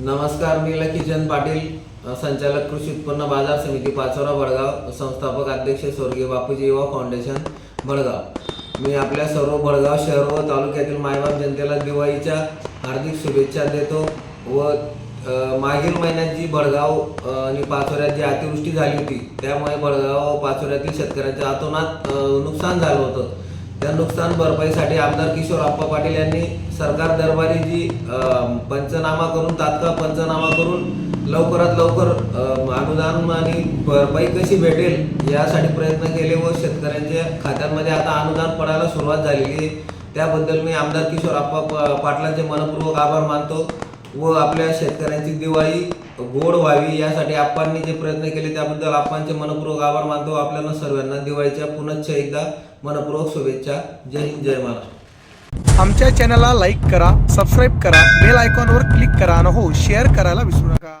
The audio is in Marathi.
नमस्कार मी लकीचंद पाटील संचालक कृषी उत्पन्न बाजार समिती पाचोरा बडगाव संस्थापक अध्यक्ष स्वर्गीय बापूजी युवा फाउंडेशन बडगाव. मी आपल्या सर्व बडगाव शहर व तालुक्यातील मायबाप जनतेला दिवाळीच्या हार्दिक शुभेच्छा देतो व मागील महिन्यात जी बडगाव आणि पाचोऱ्यात जी अतिवृष्टी झाली होती त्यामुळे बडगाव व पाचोऱ्यातील शेतकऱ्यांच्या अतोनात नुकसान झालं होतं. त्या नुकसान भरपाईसाठी आमदार किशोर आप्पा पाटील यांनी सरकार दरबारी जी पंचनामा करून तात्काळ पंचनामा करून लवकरात लवकर अनुदान आणि भरपाई कशी भेटेल यासाठी प्रयत्न केले व शेतकऱ्यांच्या खात्यांमध्ये आता अनुदान पडायला सुरुवात झालेली आहे. त्याबद्दल मी आमदार किशोर आप्पा पाटलांचे मनपूर्वक आभार मानतो. व आपल्या शेतकऱ्यांची दिवाळी गोड व्हावी यासाठी आप्पांनी जे प्रयत्न केले त्याबद्दल आप्पांचे मनपूर्वक आभार मानतो. आपल्याला सर्वांना दिवाळीच्या पुनश्च एकदा मनपूर्वक शुभेच्छा. जय हिंद जय महाराष्ट्र. आमच्या चॅनलला लाईक करा सबस्क्राईब करा बेल आयकॉनवर क्लिक करा आणि हो शेअर करायला विसरू नका.